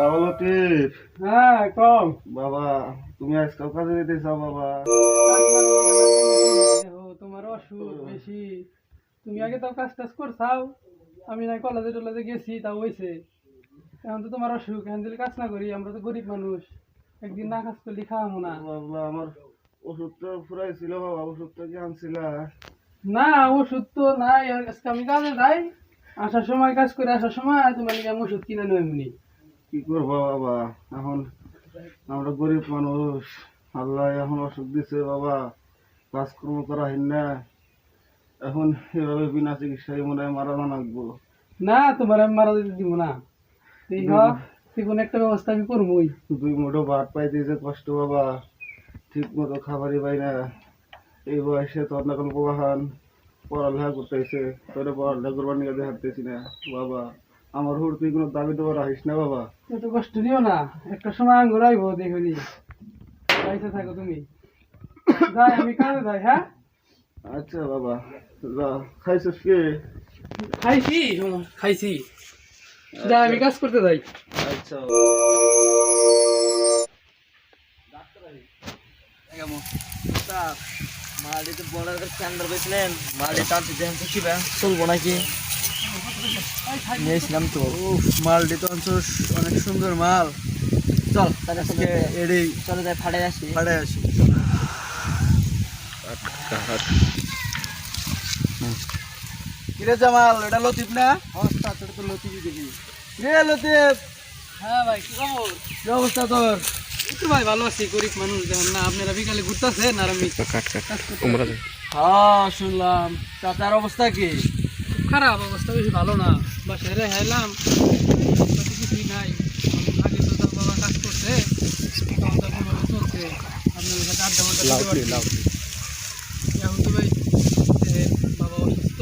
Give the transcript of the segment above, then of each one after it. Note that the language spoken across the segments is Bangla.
বাবা লতিফ হ্যাঁ কম। বাবা তুমি আজকাল কাজে যেতে চাও বাবা। তোমার অসুখ বেশি। তুমি আগে তো কাজ টাজ করছাও। আমি না কলেজে টলেজে গেছি তা হয়েছে এখন তো তোমার অসুখ এখন যদি কাজ না করি আমরা তো গরিব মানুষ। একদিন না কাজ করলে খাওয়াবো না। বাবা আমার ওষুধটা ফুরাই ছিল বাবা ওষুধটা কি আনছিলা? না ওষুধ তো নাই। আজকে আমি কাজে যাই। আসার সময় কাজ করে আসার সময় তোমার ওষুধ কিনে নেব এমনি। কি করব বাবা? এখন আমরা গরিব মানুষ। আল্লাহ এখন অসুখ দিছে বাবা। কাজকর্ম করা হয় না। এখন এভাবে বিনা চিকিৎসায় মনে হয় মারা লাগবো। না তোমার আমি মারা দিতে দিব না। তুই কোনো একটা ব্যবস্থা আমি করবোই। দুই মুঠো ভাত পাইতে যে কষ্ট বাবা। ঠিক মতো খাবারই পাই না। এই বয়সে তোর না কোনো পড়ালেখা করতেছে তোর পড়ালেখা করবার নিয়ে দেখাতেছি না বাবা। আমার হুর তুই কোনো দাবি দেওয়া রাখিস না বাবা। এত কষ্ট নিও না। একটা সময় আঙ্গুর আইবো দেখুনি। পাইতে থাকো তুমি। যাই আমি কাজে যাই হ্যাঁ? আচ্ছা বাবা যা খাইছিস কে? খাইছি খাইছি। যাই আমি কাজ করতে যাই। আচ্ছা। মাটিতে বড় একটা স্ট্যান্ডার পেয়েছিলেন মাটি টানতে দেন তো কি চলবো নাকি? নিয়েছিলাম তো মালটি তো অনেক সুন্দর মাল চল আজকে এডি চলে যাই ফাটে আসি পাড়ে আসি কিরে জামাল এটা লতিফ না অবস্থা তোর তো লতিফই দেখি রে লতিফ হ্যাঁ ভাই কি খবর কি অবস্থা তোর একটু ভাই ভালো আছি গরিব মানুষ যেমন না আপনারা বিকালে ঘুরতেছেন আর আমি হ্যাঁ শুনলাম চাচার অবস্থা কি খারাপ অবস্থা বেশি ভালো না। বাসায় রেহাইলাম কিছুই নাই। আগে তো তার বাবা কাজ করছে চলছে। আপনাদের সাথে আড্ডা মাড্ডা এখন তো ভাই বাবা অসুস্থ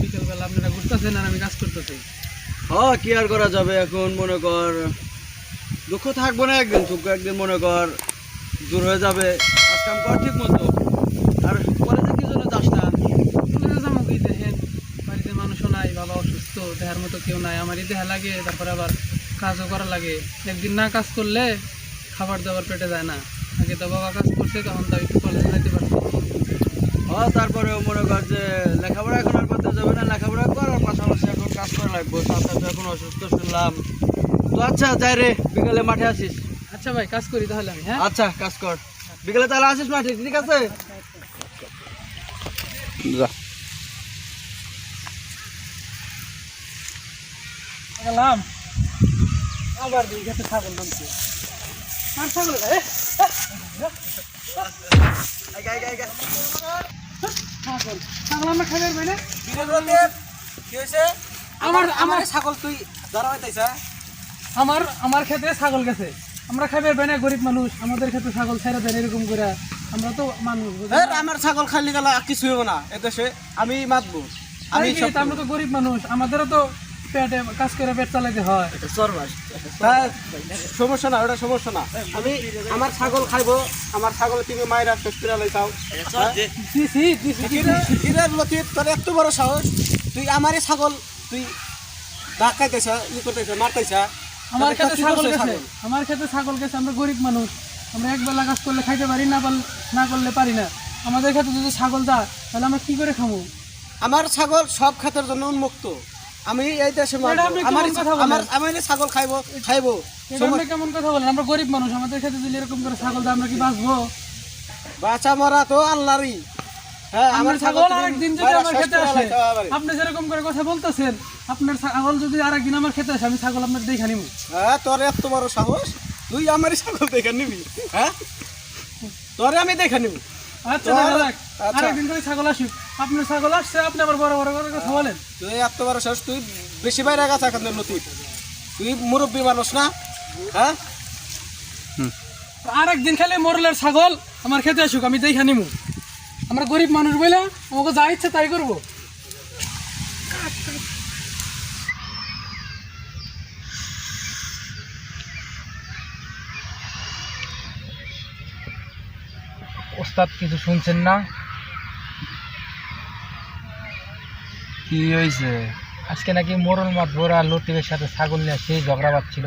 বিকেলবেলা আপনারা ঘুরতেছেন আর আমি কাজ করতেছি। হ্যাঁ কি আর করা যাবে এখন মনে কর। দুঃখ থাকব না একদিন সুখ একদিন মনে কর। দূর হয়ে যাবে। কাজ কাম কর ঠিক মতো আর কলেজে কি জন্য যাস না কলেজে যাব কি দেখেন বাড়িতে মানুষও নাই বাবা দেহার মতো কেউ নাই। আমারই দেহা লাগে তারপরে আবার কাজও করা লাগে। একদিন না কাজ করলে খাবার দাবার পেটে যায় না। আগে তো বাবা কাজ করছে তখন তো একটু কলেজে যেতে পারছি হ্যাঁ তারপরেও মনে কর যে লেখাপড়া এখন আর করতে যাবে না। লেখাপড়া করার পাশাপাশি এখন কাজ করা লাগবে। তো এখন অসুস্থ শুনলাম। তো আচ্ছা যাই রে বিকালে মাঠে আসিস। আচ্ছা ভাই কাজ করি তাহলে আমি হ্যাঁ? আচ্ছা কাজ কর। বিকালে তাহলে আসিস মাঠে ঠিক আছে? যা। গেলাম আবার দুই ঘাটে ছাগল নামছে। আর ছাগল ছাগল। ছাগল আমরা কি হয়েছে আমার আমার ছাগল তুই ধরা হইতেছে আমার আমার ক্ষেতে ছাগল গেছে। আমরা খাইবার পাই না গরিব মানুষ। আমাদের ক্ষেতে ছাগল ছেড়ে দেন এরকম করে। আমরা তো মানুষ বুঝলেন আমার ছাগল খালি গেল কিছু হইব না এদেশে আমি মাতবো? তা আমরা তো গরিব মানুষ। আমাদেরও তো পেটে কাজ করে পেট চালাতে হয়। সমস্যা না ওটা সমস্যা না। আমি আমার ছাগল খাইবো আমার ছাগল তুমি মায়েরা শেষ করে লাইছাও দিছি দিছি কিরে লতি তোর এত বড় সাহস। তুই আমারই ছাগল তুই ডাকাইতেছ ই করতেছ মারতেছ। আমার তাহলে ক্ষেতে কি ছাগল গেছে। ছাগল? আমার ক্ষেতে ছাগল গেছে আমরা গরিব মানুষ। আমরা এক বেলা কাজ করলে খাইতে পারি না না করলে পারি না। আমাদের ক্ষেতে যদি ছাগল দা তাহলে আমরা কি করে খাব আমার ছাগল সব খাতের জন্য উন্মুক্ত। আমি এই দেশে? আমার আমি ছাগল খাইবো খাইবো। কেমন কথা বলেন? আমরা গরিব মানুষ আমাদের ক্ষেতে যদি এরকম করে ছাগল দা আমরা কি বাঁচবো? বাচ্চা মরা তো আল্লাহরই। হ্যাঁ আমার আমার ছাগল আরেকদিন যদি আমার খেতে আসে আপনি যেরকম করে কথা বলতেছেন আপনার ছাগল যদি আরেকদিন আমার খেতে আসে আমি ছাগল আপনার দেখে নিব। হ্যাঁ তোর এত বড় সাহস? তুই আমারই ছাগল দেখে নিবি হ্যাঁ? তোরে আমি দেখে নিবি। আচ্ছা তো- দেখা যাক। আচ্ছা। আরেকদিন করে ছাগল আসুক। আপনি ছাগল আসছে আপনি আবার বড় বড় করে কথা বলেন। তুই এত বড় সাহস তুই বেশি বাইরে গেছে এখন তুই তুই মুরব্বী মানুষ না? হ্যাঁ? আরেকদিন খেলে মোরলের ছাগল আমার খেতে আসুক আমি দেখে নিমু। আমরা গরিব মানুষ বলে আমাকে যা ইচ্ছে তাই করব। ওস্তাদ কিছু শুনছেন না? কি হয়েছে আজকে নাকি মোরল মাঠ ভোরা লতিফের সাথে ছাগল নিয়ে সেই ঝগড়া পাচ্ছিল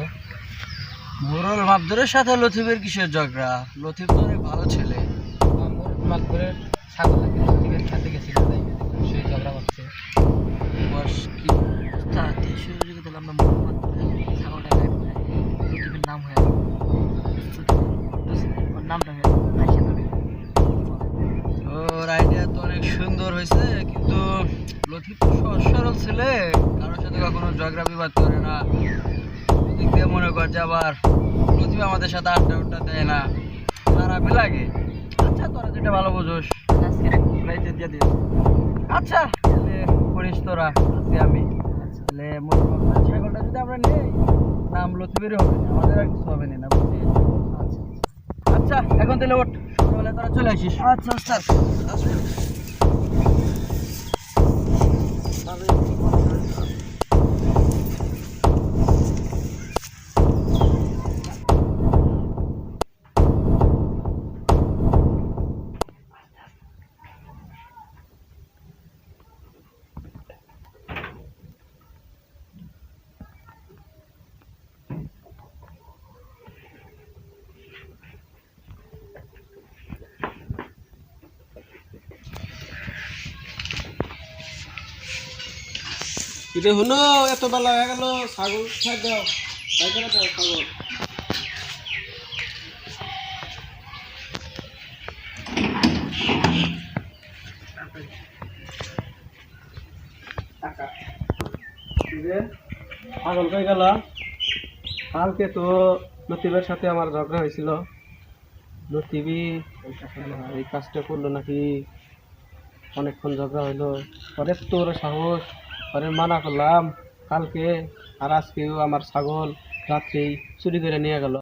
মোরল মাবদুরের সাথে লতিফের কিসের ঝগড়া? লতিফ তো অনেক ভালো ছেলে। আমার মাতবরের ছাগল নাকি লতিফের গেছিল তাই সেই ঝগড়া বস কি? হয়েছে, কিন্তু লতিফ সরল ছেলে, কারোর সাথে কখনো ঝগড়া বিবাদ করে না। ওদিক দিয়ে মনে কর যে আবার লতিফ আমাদের সাথে আড্ডা উড্ডা দেয় না। খারাপই লাগে। আচ্ছা তোরা যেটা ভালো বোঝোস আজকে দিয়ে দিও আচ্ছা তাহলে করিস তোরা, আজকে আমি। তাহলে ছাগলটা যদি আমরা নেই, নাম লতিফেরই হবে আমাদের আর কিছু হবে না বুঝছিস আচ্ছা এখন তাহলে ওঠ সকালবেলা তোরা চলে আসিস। আচ্ছা স্যার। হলো এত বেলা হয়ে গেল, ছাগল ছাড় দাও। ছাগল দাও ছাগল। পাগল হয়ে গেল? কালকে তো লতিবের সাথে আমার ঝগড়া হয়েছিল। লতিবি এই কাজটা করল নাকি? অনেকক্ষণ ঝগড়া হইল। পরে তোর সাহস। পরে মানা করলাম কালকে আর আজকেও আমার ছাগল রাত্রেই চুরি করে নিয়ে গেল।